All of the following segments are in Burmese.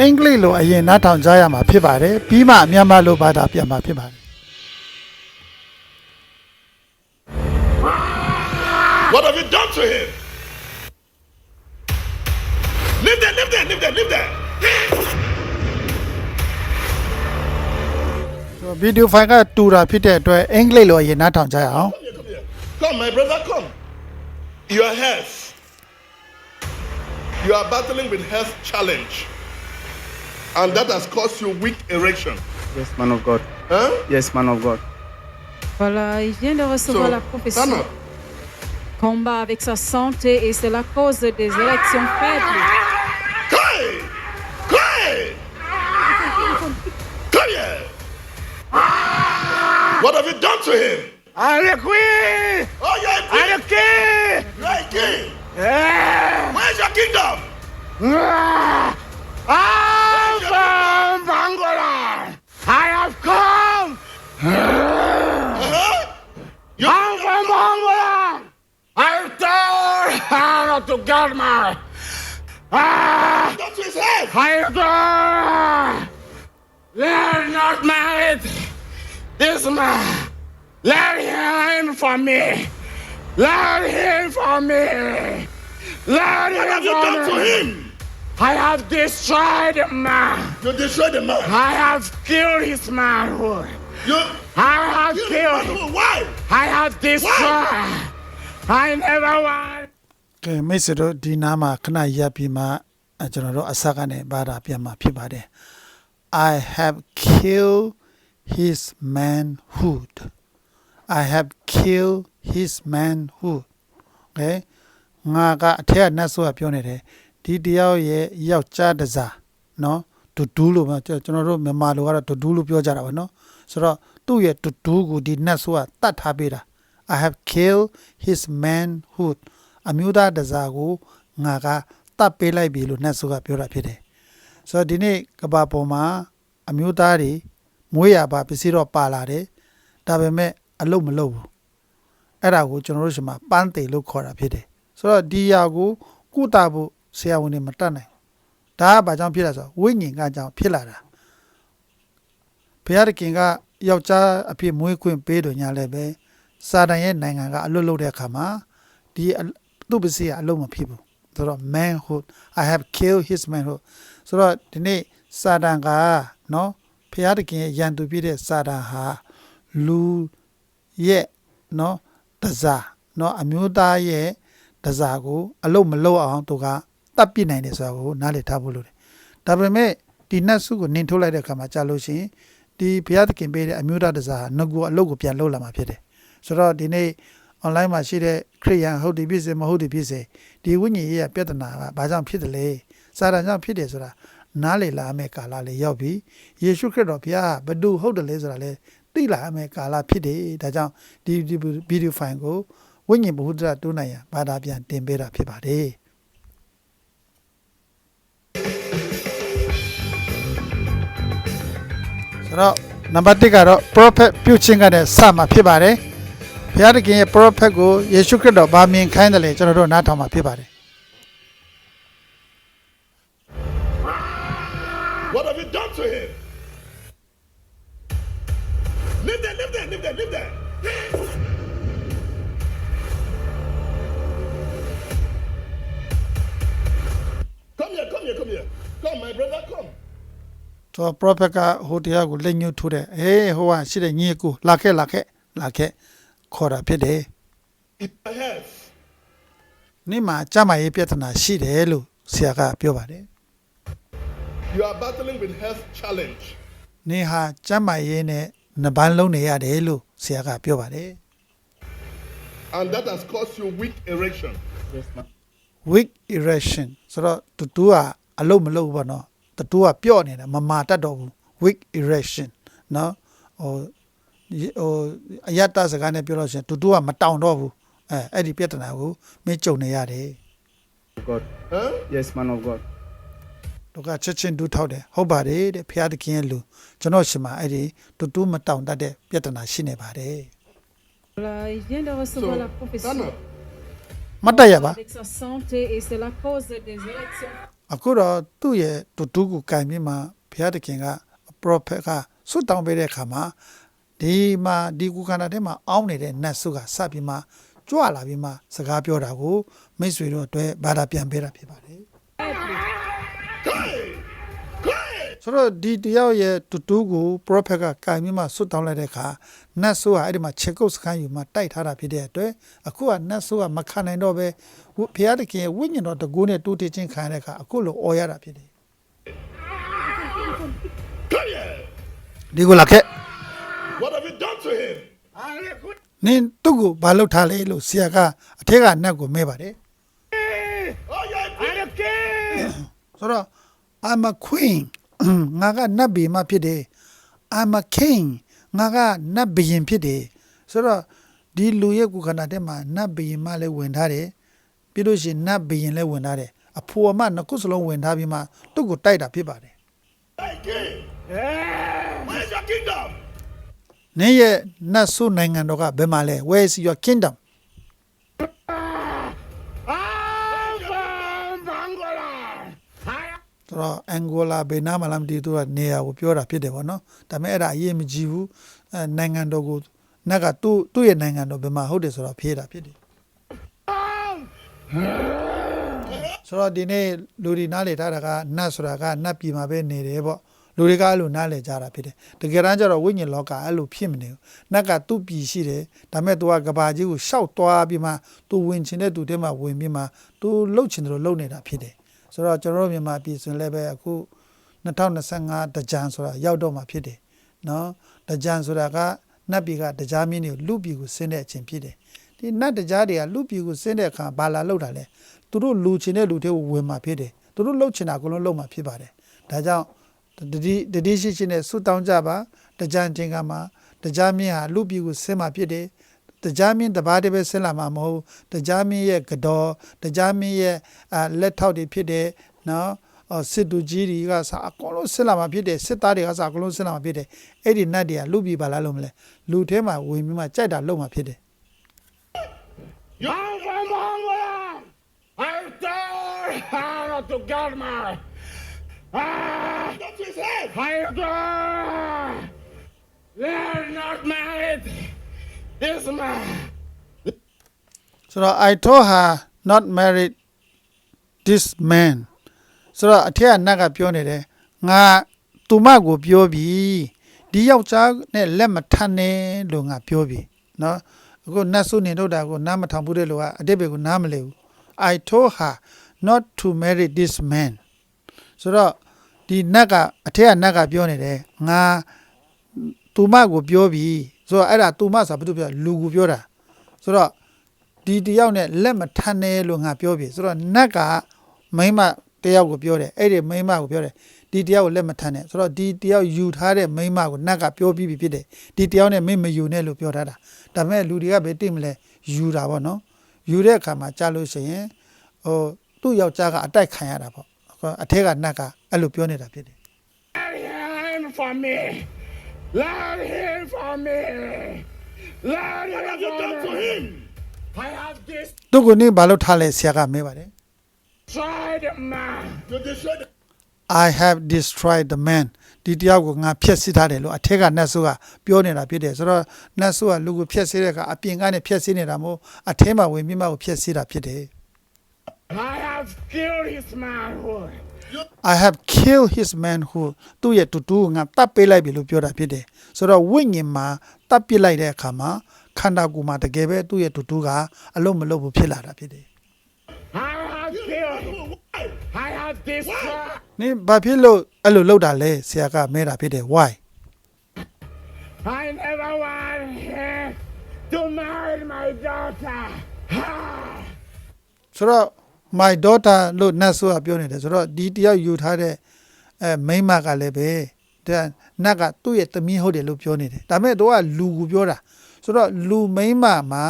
အင်္ဂလိပ်လိုအရင်နားထောင်ကြရမှာဖြစ်ပါတယ်ပြီးမှမြန်မာလိုဘာသာပြန်မှာဖြစ်ပါတယ် What have you done to him? Leave there, leave there, leave there, leave there. ဆိုဗီဒီယိုဖိုင်ကတူတာဖြစ်တဲ့အတွက်အင်္ဂလိပ်လိုအရင်နားထောင်ကြရအောင် Come here, come here. Come, my brother, come. Your health. You are battling with health challenge. And that has caused you weak erection. Yes, man of God. Huh? Yes, man of God. Voilà, il vient de So, recevoir la stand prophétie. up. Combat avec sa santé et c'est la cause des élections faibles. Cry! Cry! Come here! What have you done to him? I'm the queen! Oh, you're a I'm king! the king! You're a king! Yeah! Where's your kingdom? I'm from Angola! I have come! Uh-huh. You, I'm from Angola! I told her to get me! Ah! That's his head! I told They're not married! This man! Let him for me! Let him for me! Let What have him you for done to me! him? I have destroyed the man! You destroyed the man. I have killed his manhood! You I have you killed! Why? I have destroyed! I never want! ကဲမိတ်ဆွေတို့ဒီနားမှာခဏရပ်ပြီးမှအဲ ကျွန်တော်တို့အစကနေဘာသာပြန်မှာဖြစ်ပါတယ် I have killed his manhood I have killed his manhood ကဲငါကအထက်ကနတ်ဆိုကပြောနေတယ်ဒီတယောက်ရဲ့ယောက်ျားတစ်စားเนาะတူတူလို့ပဲကျွန်တော်တို့မြန်မာလိုကတော့တူတူလို့ပြောကြတာပါเนาะဆိုတော့သူ့ရဲ့တူတူကိုဒီနတ်ဆိုကတတ်ထားပေးတာ I have killed his manhood အမျိုးသားတစ်စားကိုငါက တတ်ပေးလိုက်ပြီလို့နတ်ဆိုကပြောတာဖြစ်တယ်ဆိုတော့ဒီနေ့ကဘာပေါ်မှာအမျိုးသားတွေမွေးရပါပစ္စည်းတော့ပါလာတယ်ဒါပေမဲ့အလုတ်မလုတ်ဘူးအဲ့ဒါကိုကျွန်တော်တို့ရှင်မှာပန်းတေလို့ခေါ်တာဖြစ်တယ်ဆိုတော့ဒီຢာကိုကုတာဖို့ဆရာဝန်တွေမတတ်နိုင်ဘူးဒါကဘာကြောင့်ဖြစ်လဲဆိုတော့ဝိညာဉ်ကကြောင့်ဖြစ်လာတာဘုရားသခင်ကယောက်ျားအဖြစ်မွေးခွင့်ပေးတယ်ညာလည်းပဲစာတန်ရဲ့နိုင်ငံကအလွတ်လုပ်တဲ့အခါမှာဒီအသူ့ပစ္စည်းကအလုံးမဖြစ်ဘူး ဆိုတော့ manhood i have killed his manhood ဆိုတော့ဒီနေ့စာတန်ကနော်ဘုရားသခင်ရဲ့ယံသူပြည့်တဲ့စာတန်ဟာလူရဲ့နော်တစားနော်အမျိုးသားရဲ့တစားကို အလုတ်မလုတ်အောင်သူကတတ်ပြစ်နိုင်တယ်ဆိုတာကိုနားလည်ထားဖို့လိုတယ်ဒါပေမဲ့ဒီနတ်စုကိုနင်ထုတ်လိုက်တဲ့အခါမှာကြာလို့ရှိရင်ဒီဘုရားသခင်ပေးတဲ့အမျိုးသားတစားဟာငကူအလုတ်ကိုပြန်လုတ်လာမှာဖြစ်တယ်ဆိုတော့ဒီနေ့ online မှာရှိတဲ့ခရိယန်ဟုတ်တယ်ဖြစ်စေမဟုတ်တယ်ဖြစ်စေဒီဝိညာဉ်ရေးရပြဿနာကဘာကြောင့်ဖြစ်တယ်လဲစာတန်ကြောင့်ဖြစ်တယ်ဆိုတာနားလေလာမယ့်ကာလလေးရောက်ပြီယေရှုခရစ်တော်ဘုရားဘယ်သူဟုတ်တယ်လဲဆိုတာလေသိလာမယ့်ကာလဖြစ်တယ်ဒါကြောင့်ဒီဒီဗီဒီယိုဖိုင်ကိုဝိညာဉ်ဘုဒ္ဓတိုးနိုင်ရန်ဘာသာပြန်တင်ပေးတာဖြစ်ပါတယ်ဆိုတော့နံပါတ်1ကတော့ prophet ပြုတ်ချင်းကတဲ့စမှာဖြစ်ပါတယ် ဘုရားသခင်ရဲ့ prophet ကိုယေရှုခရစ်တော်ဗာမြင်ခိုင်းတယ်လေကျွန်တော်တို့နားထောင်မှာဖြစ်ပါတယ် What have you done to him? Leave there, leave there, leave there, leave there. Come here, come here, come here. Come, my brother, come. ဆိုတော့ prophet ကဟိုတရားကိုလက်ညှိုးထိုးတယ်ဟေးဟိုကရှိတဲ့ညီအကိုလာခဲ့လာခဲ့လာခဲ့ ခေါ်တာဖြစ်တယ် I have. နေ့မှာကြမ်းမာရေးပြဿနာရှိတယ်လို့ဆရာကပြောပါတယ် You are battling with health challenge. နေဟာကြမ်းမာရေးနဲ့နှစ်ပန်းလုံးနေရတယ်လို့ဆရာကပြောပါတယ် And that has caused you weak erection. Yes, man. weak erection ဆိုတော့တူတူကအလုံးမလုံးဘူးပေါ့နော်တူတူကပြော့နေတာမမာတတ်တော့ဘူး weak erection နော်ဟို ဟိုအယတ္တစကားနဲ့ပြောလို့ရှိရင်တူတူကမတောင်တော့ဘူးအဲအဲ့ဒီပြဿနာကိုမင်းကြုံနေရတယ် God. Huh? Yes, man of God. တို့ကချက်ချင်းဒူးထောက်တယ်ဟုတ်ပါတယ်တဲ့ဖျားသခင်ရဲ့လူကျွန်တော်ရှင်မှာအဲ့ဒီတူတူမတောင်တတ်တဲ့ပြဿနာရှိနေပါတယ် Voilà, il vient de So, recevoir la stand prophétie. up. မတ်တက်ရပါ Avec sa santé et c'est la cause des élections. အခုတော့သူ့ရဲ့တူတူကိုကင်ပြီးမှဘုရားသခင်က prophet ကဆွတ်တောင်းပေးတဲ့အခါမှာ ဒီမှာဒီကုခန္ဓာထဲမှာအောင်းနေတဲ့နတ်ဆုကစပြီးမှကြွလာပြီးမှစကားပြောတာကိုမိတ်ဆွေတို့အတွက်ဘာသာပြန်ပေးတာဖြစ်ပါတယ်ဆိုတော့ဒီတယောက်ရဲ့တူတူကို prophet ကကင်ပြီးမှဆွတ်တောင်းလိုက်တဲ့အခါနတ်ဆိုးကအဲ့ဒီမှာချက်ကုတ်စခန်းယူမှတိုက်ထားတာဖြစ်တဲ့အတွက်အခုကနတ်ဆိုးကမခံနိုင်တော့ပဲဘုရားသခင်ရဲ့ဝိညာဉ်တော်တကူနဲ့တူတည်ခြင်းခံရတဲ့အခါအခုလိုអော်ရတာဖြစ်တယ် Come here. ဒီကိုလာခဲ့ What have you done to him? I could နင်သူ့ကိုဘာလုပ်ထားလဲလို့ဆရာကအထက်ကနတ်ကိုမဲပါတယ် Oh, you're a I'm queen. a king. ဆိုတော့ I'm a queen ငါကနတ်ဘီမဖြစ်တယ် I'm a king ငါကနတ်ဘီရင်ဖြစ်တယ်ဆိုတော့ဒီလူရဲ့ကုခန္ဓာထဲမှာနတ်ဘီရင်မလည်းဝင်ထားတယ်ပြီးလို့ရှိရင်နတ်ဘီရင်လည်းဝင်ထားတယ်အဖိုးအမနှစ်ခုစလုံးဝင်ထားပြီးမှသူ့ကိုတိုက်တာဖြစ်ပါတယ် Hey, king. Yeah. Where's your kingdom? နင်းရဲ့နတ်ဆုနိုင်ငံတော်ကဘယ်မှာလဲ Where is your kingdom I'm from Angola. I ဆိုတော့အန်ဂိုလာဘယ်နားမှာလားမသိဘူးသူကနေရာကိုပြောတာဖြစ်တယ်ဗောနော်ဒါပေမဲ့အဲ့ဒါအရေးမကြီးဘူးအဲနိုင်ငံတော်ကိုနတ်ကသူ့သူ့ရဲ့နိုင်ငံတော်ဘယ်မှာဟုတ်တယ်ဆိုတော့ဖြေးတာဖြစ်တယ်ဆိုတော့ဒီနေ့လူတွေနားလေထားတာကနတ်ဆိုတာကနတ်ပြည်မှာပဲနေတယ်ပေါ့ လူတွေကအဲ့လိုနားလေကြတာဖြစ်တယ်တကယ်တမ်းကျတော့ဝိညာဉ်လောကအဲ့လိုဖြစ်မနေဘူးနတ်ကသူ့ပြည်ရှိတယ်ဒါပေမဲ့ तू ကကဘာကြီးကိုရှောက်သွားပြီးမှ तू ဝင်ချင်တဲ့သူတဲမှာဝင်ပြီးမှ तू လှုပ်ချင်တယ်လို့လှုပ်နေတာဖြစ်တယ်ဆိုတော့ကျွန်တော်တို့မြန်မာပြည်ဆိုရင်လည်းပဲအခု2025တကြံဆိုတာရောက်တော့မှာဖြစ်တယ်နော်တကြံဆိုတာကနတ်ပြည်ကတရားမင်းတွေကိုလူပြည်ကိုဆင်းတဲ့အချိန်ဖြစ်တယ်ဒီနတ်တရားတွေကလူပြည်ကိုဆင်းတဲ့အခါဘာလာလှုပ်တာလဲ သူတို့လူချင်တဲ့လူတွေကိုဝင်မှာဖြစ်တယ်သူတို့လှုပ်ချင်တာကိုလုံးလုံးမှာဖြစ်ပါတယ်ဒါကြောင့် တတိတတိရှိရှိနဲ့ဆုတောင်းကြပါတကြံချင်းကမှာတကြမြင့်ဟာလူပြည်ကိုဆင်းမှာဖြစ်တယ်တကြမြင့်တပါးတည်းပဲဆင်းလာမှာမဟုတ်တကြမြင့်ရဲ့ကတော်တကြမြင့်ရဲ့အာလက်ထောက်တွေဖြစ်တယ်နော်အော်စစ်သူကြီးတွေကစာအကုန်လုံးဆင်းလာမှာဖြစ်တယ်စစ်သားတွေကစာအကုန်လုံးဆင်းလာမှာဖြစ်တယ်အဲ့ဒီနတ်တွေကလူပြည်ပါလာလို့မလဲလူထဲမှာဝင်ပြီးမှကြိုက်တာလုံးမှာဖြစ်တယ် I'm from Angola. I tell how to get my. Ah, That's his head. I adore. They're not married. This man. ဆိုတော့ I told her not married this man ဆိုတော့အထက်ကနတ်ကပြောနေတယ်ငါသူမကိုပြောပြီဒီယောက်ျားနဲ့လက်မထပ်နဲ့လို့ငါပြောပြီเนาะအခုနတ်ဆုနေတော့တာကိုနားမထောင်ဘူးတဲ့လူကအတိတ်ဘယ်ကိုနားမလဲဘူး I told her not to marry this man ဆိုတော့ ဒီနတ်ကအထက်ကနတ်ကပြောနေတယ်ငါသူမကိုပြောပြီဆိုတော့အဲ့ဒါသူမဆိုတာဘာလို့ပြောလူကိုပြောတာဆိုတော့ဒီတယောက်နဲ့လက်မထမ်းနဲ့လို့ငါပြောပြီဆိုတော့နတ်ကမိန်းမတယောက်ကိုပြောတယ်အဲ့ဒီမိန်းမကိုပြောတယ်ဒီတယောက်ကိုလက်မထမ်းနဲ့ဆိုတော့ဒီတယောက်ယူထားတဲ့မိန်းမကိုနတ်ကပြောပြီးပြီဖြစ်တယ်ဒီတယောက်နဲ့မင်းမယူနဲ့လို့ပြောထားတာဒါပေမဲ့လူတွေကဘယ်တိမလဲယူတာပေါ့နော်ယူတဲ့အခါမှာကြားလို့ရှိရင်ဟိုသူ့ယောက်ျားကအတိုက်ခံရတာပေါ့အထက်ကနတ်က အဲ့လိုပြောနေတာဖြစ်တယ် Let him for me. Let him for me. Let What have him you done to for me. him? I have သူ့ကိုနေဘာလို့ထားလဲဆရာကမေးပါတယ် destroyed the man. To destroy the I have destroyed the man ဒီတယောက်ကိုငါဖျက်ဆီးထားတယ်လို့အထက်ကနတ်ဆိုးကပြောနေတာဖြစ်တယ်ဆိုတော့နတ်ဆိုးကလူကိုဖျက်ဆီးတဲ့အခါအပြင်ကနေဖျက်ဆီးနေတာမဟုတ်အထဲမှာဝင်ပြီးမှကိုဖျက်ဆီးတာဖြစ်တယ် I have killed his manhood. I have killed his manhood သူ့ရဲ့တူတူကိုငါတပ်ပေးလိုက်ပြီလို့ပြောတာဖြစ်တယ်ဆိုတော့ဝိညာဉ်မှာတပ်ပစ်လိုက်တဲ့အခါမှာခန္ဓာကိုယ်မှာတကယ်ပဲသူ့ရဲ့တူတူကအလုံးမလုံးဘူးဖြစ်လာတာဖြစ်တယ် I have killed. Why? I have destroyed. နင်ဘာဖြစ်လို့အဲ့လိုလုပ်တာလဲဆရာကမဲတာဖြစ်တယ် why I never want him to marry my daughter. Ah. ဆိုတော့ my daughter လို့နတ်ဆိုကပြောနေတယ်ဆိုတော့ဒီတယောက်ယူထားတဲ့အဲမိန်းမကလည်းပဲဒါနတ်ကသူ့ရဲ့သမီးဟုတ်တယ်လို့ပြောနေတယ်ဒါပေမဲ့သူကလူကိုပြောတာဆိုတော့လူမိန်းမမှာ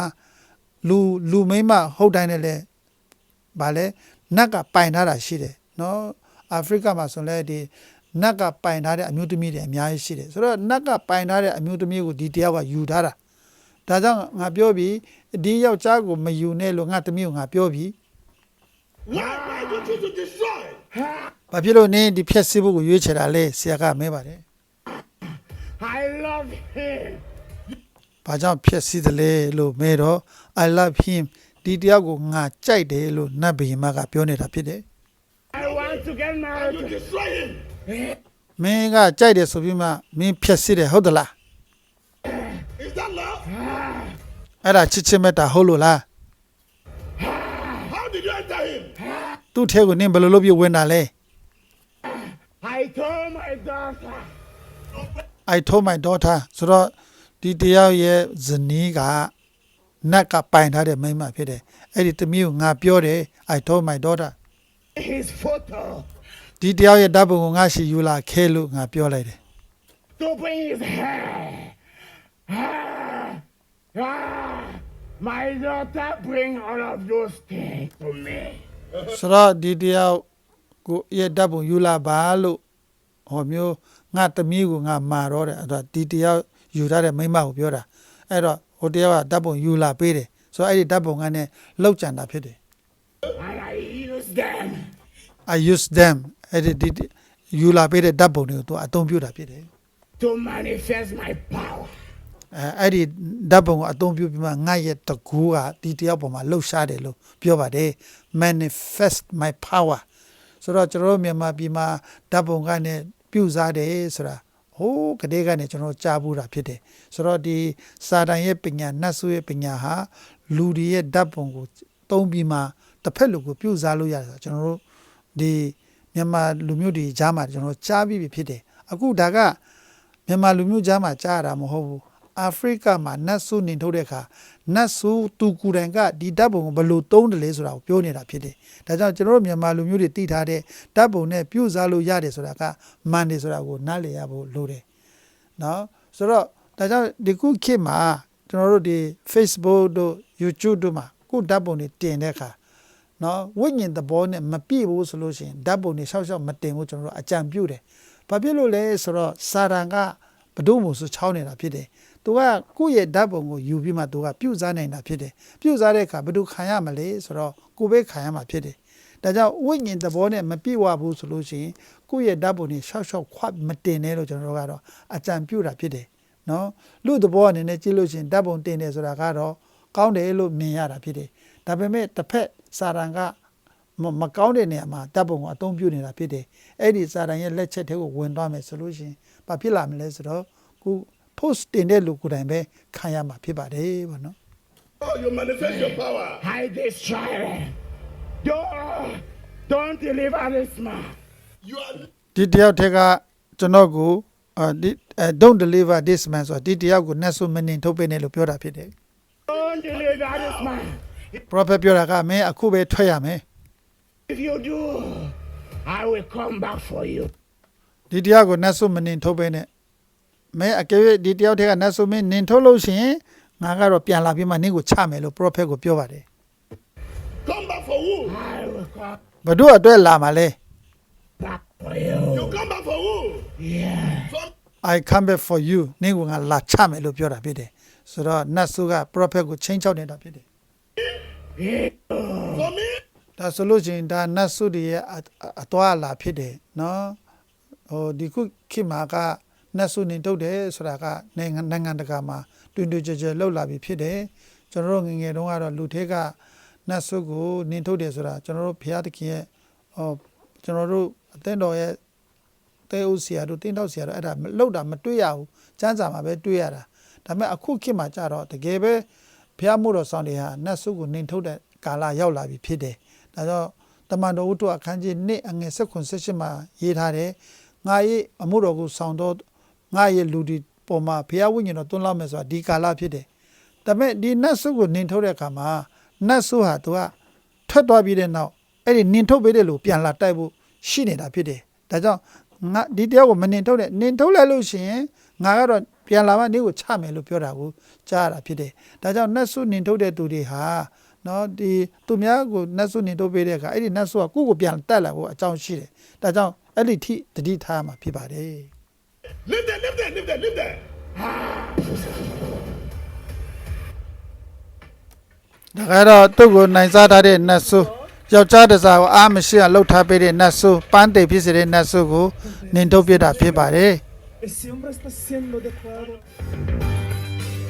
လူလူမိန်းမဟုတ်တိုင်းလည်းလဲဗာလဲနတ်ကပိုင်ထားတာရှိတယ်နော်အာဖရိကမှာဆိုလဲဒီနတ်ကပိုင်ထားတဲ့အမျိုးသမီးတွေအများကြီးရှိတယ်ဆိုတော့နတ်ကပိုင်ထားတဲ့အမျိုးသမီးကိုဒီတယောက်ကယူထားတာဒါကြောင့်ငါပြောပြီးဒီယောက်ျားကိုမယူနဲ့လို့ငါသမီးကိုငါပြောပြီး Why, why do you choose to destroy? ။ဘာဖြစ်လို့နင်းဒီဖြက်စီးဖို့ကိုရွေးချယ်တာလဲဆရာကမဲပါတယ် I love him. ။ဘာကြောင့်ဖြက်စီးတယ်လဲလို့မဲတော့ I love him ဒီတယောက်ကိုငါကြိုက်တယ်လို့နတ်ဘုရင်မကပြောနေတာဖြစ်တယ် I want to get married. You to destroy him. ။မင်းကကြိုက်တယ်ဆိုပြီးမှမင်းဖြက်စီးတယ်ဟုတ်သလား Is that love? ။အဲ့ဒါချစ်ချစ်မဲ့တာဟုတ်လို့လား How did you enter him? ။ သူ့ထဲကိုနင်းဘယ်လိုလုပ်ပြီးဝင်တာလဲ I told my daughter. I told my daughter ဆိုတော့ဒီတယောက်ရဲ့ဇနီးကနတ်ကပိုင်ထားတဲ့မိန်းမဖြစ်တယ်။အဲ့ဒီသမီးကိုငါပြောတယ် I told my daughter His photo. ဒီတယောက်ရဲ့ဓာတ်ပုံကိုငါရှိယူလာခဲလို့ငါပြောလိုက်တယ် To bring his hair. Ah, ah, my daughter bring all of those things to me. ဆိုတော့ဒီတယောက်ကိုရဲ့ဓာတ်ပုံယူလာပါလို့ဟောမျိုးငါသမီးကိုငါမာတော့တယ်အဲ့တော့ဒီတယောက်ယူထားတဲ့မိန်းမကိုပြောတာအဲ့တော့ဟိုတယောက်ကဓာတ်ပုံယူလာပေးတယ်ဆိုတော့အဲ့ဒီဓာတ်ပုံကနဲ့လောက်ကြံတာဖြစ်တယ် And I use them. I use them အဲ့ဒီဒီယူလာပေးတဲ့ဓာတ်ပုံတွေကိုသူအသုံးပြုတာဖြစ်တယ် to manifest my power. အဲအဲ့ဒီဓာတ်ပုံကိုအသုံးပြုပြီးမှငါရဲ့တကူကဒီတယောက်ပေါ်မှာလှုပ်ရှားတယ်လို့ပြောပါတယ် manifest my power ဆိုတော့ကျွန်တော်တို့မြန်မာပြည်မှာဓာတ်ပုံကနေပြုစားတယ်ဆိုတာဟိုးကလေးကနေကျွန်တော်ကြားဘူးတာဖြစ်တယ်ဆိုတော့ဒီစာတန်ရဲ့ပညာနတ်ဆိုရဲ့ပညာဟာလူတွေရဲ့ဓာတ်ပုံကိုသုံးပြီးမှတစ်ဖက်လူကိုပြုစားလို့ရတယ်ဆိုတော့ကျွန်တော်တို့ဒီမြန်မာလူမျိုးတွေကြားမှာကျွန်တော်ကြားပြီးပြီဖြစ်တယ်အခုဒါကမြန်မာလူမျိုးကြားမှာကြားရတာမဟုတ်ဘူး အာဖရိကမှာနတ်ဆုနေထုတ်တဲ့အခါနတ်ဆုသူကူတိုင်ကဒီဓာတ်ပုံကိုဘယ်လိုသုံးတယ်လဲဆိုတာကိုပြောနေတာဖြစ်တယ်။ဒါကြောင့်ကျွန်တော်တို့မြန်မာလူမျိုးတွေသိထားတဲ့ဓာတ်ပုံနဲ့ပြုစားလို့ရတယ်ဆိုတာကမှန်တယ်ဆိုတာကိုနားလည်ရဖို့လိုတယ်။နော်ဆိုတော့ဒါကြောင့်ဒီခုခေတ်မှာကျွန်တော်တို့ဒီ Facebook တို့ YouTube တို့မှာခုဓာတ်ပုံတွေတင်တဲ့အခါနော်ဝိညာဉ်သဘောနဲ့မပြည့်ဘူးဆိုလို့ရှိရင်ဓာတ်ပုံတွေရှောက်ရှောက်မတင်ဘူးကျွန်တော်တို့အကြံပြုတယ်။ဘာဖြစ်လို့လဲဆိုတော့စာရန်ကဘဒုမို့ဆိုချောင်းနေတာဖြစ်တယ်။ तू ကကိုယ့်ရဲ့ဓာတ်ပုံကိုယူပြီးမှ तू ကပြုတ်စားနိုင်တာဖြစ်တယ်။ပြုတ်စားတဲ့အခါဘယ်သူခံရမလဲဆိုတော့ကိုယ်ပဲခံရမှာဖြစ်တယ်။ဒါကြောင့်ဝိညာဉ်သဘောနဲ့မပြည့်ဝဘူးဆိုလို့ရှိရင်ကိုယ့်ရဲ့ဓာတ်ပုံတွေရှောက်ရှောက်ခွတ်မတင်နဲ့လို့ကျွန်တော်တို့ကတော့အကြံပြုတာဖြစ်တယ်။နော်လူသဘောအနေနဲ့ကြည့်လို့ရှိရင်ဓာတ်ပုံတင်တယ်ဆိုတာကတော့ကောင်းတယ်လို့မြင်ရတာဖြစ်တယ်။ဒါပေမဲ့တစ်ဖက်စာရန်ကမမကောင်းတဲ့နေရာမှာတပ်ပုံကိုအသုံးပြုနေတာဖြစ်တယ်။အဲ့ဒီစာတန်ရဲ့လက်ချက်တွေကိုဝင်သွားမယ်ဆိုလို့ရှိရင်ဘာဖြစ်လာမလဲဆိုတော့ခု post တင်တဲ့လူကိုယ်တိုင်ပဲခံရမှာဖြစ်ပါတယ်ဗောနော် Oh, you manifest your power. I destroy them. Don't, don't deliver this man. You are ဒီတယောက်တက်ကကျွန်တော်ကိုအာဒီအဲ don't deliver this man ဆိုတော့ဒီတယောက်ကိုနတ်ဆုမနေထုတ်ပေးနေလို့ပြောတာဖြစ်တယ် Don't deliver this man. prophet ပြောတာကမင်းအခုပဲထွက်ရမယ် If you do, I will come back for you. ဒီတယောက်ကိုနတ်ဆုမနေထုတ်ပေးနဲ့ မင်းအကယ်၍ဒီတယောက်တက်ကနတ်ဆုမင်းနင်ထုတ်လို့ရှိရင်ငါကတော့ပြန်လာပြီးမှနင့်ကိုချမယ်လို့ prophet ကိုပြောပါတယ် come back for who? I will come ဘတို့အတွက်လာမှာလဲ back for you. You come back for who? Yeah. For, I come back for you နင့်ကငါလာချမယ်လို့ပြောတာဖြစ်တယ်ဆိုတော့နတ်ဆုက prophet ကိုချင်းချောက်နေတာဖြစ်တယ် for me? ဒါဆိုလို့ချင်းဒါနတ်ဆုတွေရဲ့အအအသွားအလာဖြစ်တယ်နော်ဟိုဒီခုခေတ်မှာက နတ်ဆုနေထုတ်တယ်ဆိုတာကနိုင်ငံနိုင်ငံတကာမှာတွင်တွင်ကြဲကြဲလှုပ်လာပြီဖြစ်တယ်ကျွန်တော်တို့ငယ်ငယ်တုန်းကတော့လူထဲကနတ်ဆုကိုနင်ထုတ်တယ်ဆိုတာကျွန်တော်တို့ဘုရားသခင်ရဲ့ဟောကျွန်တော်တို့အသင်းတော်ရဲ့တဲဦးဆရာတို့တင်းတောက်ဆရာတို့အဲ့ဒါမလောက်တာမတွေ့ရဘူးစမ်းစာမှာပဲတွေ့ရတာဒါပေမဲ့အခုခေတ်မှာကြတော့တကယ်ပဲဘုရားမို့တော်ဆောင်တွေဟာနတ်ဆုကိုနှင်ထုတ်တဲ့ကာလရောက်လာပြီဖြစ်တယ်ဒါကြောင့်တမန်တော်ဝတ္ထုအခန်းကြီး1အငယ်16 18မှာရေးထားတယ်ငါရဲ့အမှုတော်ကိုဆောင်တော့ ငါရဲ့လူဒီပေါ်မှာဘုရားဝိညာဉ်တော်တွန်းလောက်မယ်ဆိုတာဒီကာလဖြစ်တယ်ဒါပေမဲ့ဒီနတ်ဆုကိုနှင်ထုတ်တဲ့အခါမှာနတ်ဆုဟာသူကထွက်သွားပြီးတဲ့နောက်အဲ့ဒီနှင်ထုတ်ပေးတဲ့လူပြန်လာတိုက်ဖို့ရှိနေတာဖြစ်တယ်ဒါကြောင့်ငါဒီတယောက်ကိုမနှင်ထုတ်နဲ့နှင်ထုတ်လိုက်လို့ရှိရင်ငါကတော့ပြန်လာမှနေကိုချမယ်လို့ပြောတာကိုကြားရတာဖြစ်တယ်။ဒါကြောင့်နတ်ဆုနှင်ထုတ်တဲ့သူတွေဟာနော်ဒီသူများကိုနတ်ဆုနှင်ထုတ်ပေးတဲ့အခါအဲ့ဒီနတ်ဆုကကိုယ့်ကိုပြန်တက်လာဖို့အကြောင်းရှိတယ်။ဒါကြောင့်အဲ့ဒီထိတတိထားမှာဖြစ်ပါတယ် Live there, live there, live there, live there. ။ဒါကတော့သူ့ကိုနိုင်စားထားတဲ့နတ်ဆုယယောက်ျားတစ်စားကိုအားမရှိအောင်လှုပ်ထားပေးတဲ့နတ်ဆိုးပန်းတိတ်ဖြစ်စေတဲ့နတ်ဆိုးကိုနင်ထုတ်ပြတာဖြစ်ပါတယ် Ese hombre está siendo declarado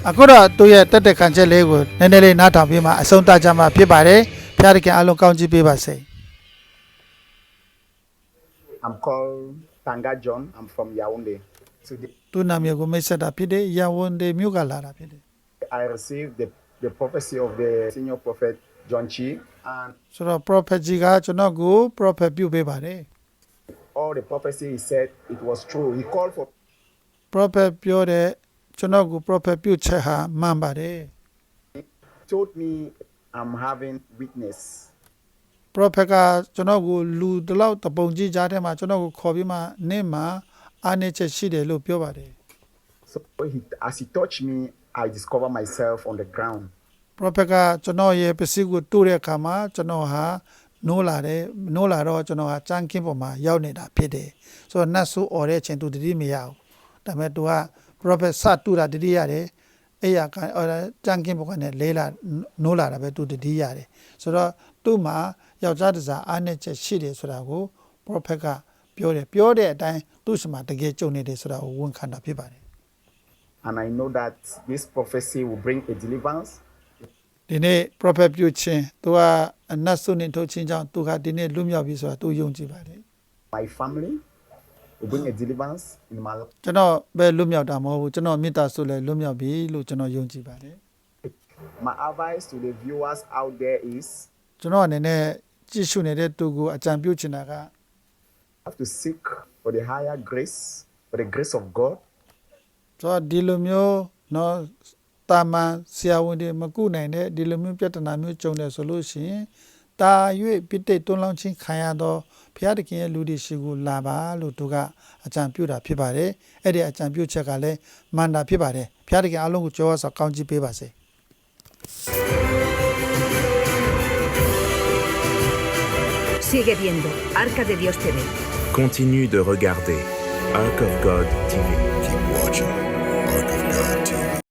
အခုတော့သူ့ရဲ့တက်တက်ခံချက်လေးကိုနည်းနည်းလေးနားထောင်ပြီးမှအဆုံးသတ်ကြမှာဖြစ်ပါတယ်ဖျားတခင်အားလုံးကောင်းချီးပေးပါစေ I'm called Tanga John. I'm from Yaoundé. Today, သူ့နာမည်ကိုမိတ်ဆက်တာဖြစ်တယ်ရန်ဝန်ဒေမြို့ကလာတာဖြစ်တယ် I received the, the prophecy of the senior prophet John Chi, and ဆိုတော့ prophet ကြီးကကျွန်တော်ကို prophet ပြုပေးပါတယ် all the prophecy he said it was true. He called for prophet ပြောတဲ့ကျွန်တော်ကို prophet ပြုချက်ဟာမှန်ပါတယ် told me I'm having weakness. prophet ကကျွန်တော်ကိုလူတစ်လောက်တပုံကြီးကြားထဲမှာကျွန်တော်ကိုခေါ်ပြီးမှနေ့မှာ အားနေချက်ရှိတယ်လို့ပြောပါတယ် So he, as he touched me, I discovered myself on the ground. prophet ကကျွန်တော်ရဲ့ပစ္စည်းကိုတိုးတဲ့အခါမှာကျွန်တော်ဟာနိုးလာတယ်နိုးလာတော့ကျွန်တော်ဟာကြမ်းခင်းပေါ်မှာရောက်နေတာဖြစ်တယ်ဆိုတော့နတ်ဆိုးអော်တဲ့အချိန်သူတတိမရဘူးဒါပေမဲ့သူက prophet စတူတာတတိရတယ်အဲ့ရကအော်ကြမ်းခင်းပေါ်ကနေလေးလာနိုးလာတာပဲသူတတိရတယ်ဆိုတော့သူ့မှာယောက်ျားတစ်စားအားနဲ့ချက်ရှိတယ်ဆိုတာကို prophet က ပြောတယ်ပြောတဲ့အတိုင်းသူ့စမှာတကယ်ကြုံနေတယ်ဆိုတာကိုဝန်ခံတာဖြစ်ပါတယ် And I know that this prophecy will bring a deliverance. ဒီနေ့ prophet ပြုခြင်းသူကအနတ်ဆုနေထုတ်ခြင်းကြောင့်သူကဒီနေ့လွတ်မြောက်ပြီဆိုတာသူယုံကြည်ပါတယ် My family will bring a deliverance in my life. ကျွန်တော်ပဲလွတ်မြောက်တာမဟုတ်ဘူးကျွန်တော်မေတ္တာဆုလည်းလွတ်မြောက်ပြီလို့ကျွန်တော်ယုံကြည်ပါတယ် My advice to the viewers out there is ကျွန်တော်အနေနဲ့ကြည့်ရှုနေတဲ့သူကိုအကြံပြုချင်တာက have to seek for the higher grace, for the grace of God, ဆိုတော့ဒီလိုမျိုးနော်တာမန်ဆရာဝန်တွေမကုနိုင်တဲ့ဒီလိုမျိုးပြဿနာမျိုးကြုံတယ်ဆိုလို့ရှိရင်တာ၍ပြစ်တိတ်တွန်းလောင်းခြင်းခံရတော့ဘုရားသခင်ရဲ့လူတွေရှိကိုလာပါလို့သူကအကြံပြုတာဖြစ်ပါတယ်အဲ့ဒီအကြံပြုချက်ကလည်းမန္တာဖြစ်ပါတယ်ဘုရားသခင်အလုံးကိုကြောရစွာကောင်းချီးပေးပါစေ Sigue viendo. Arca de Dios TV. Continue de regarder Ark of God TV. Keep watching Ark of God TV.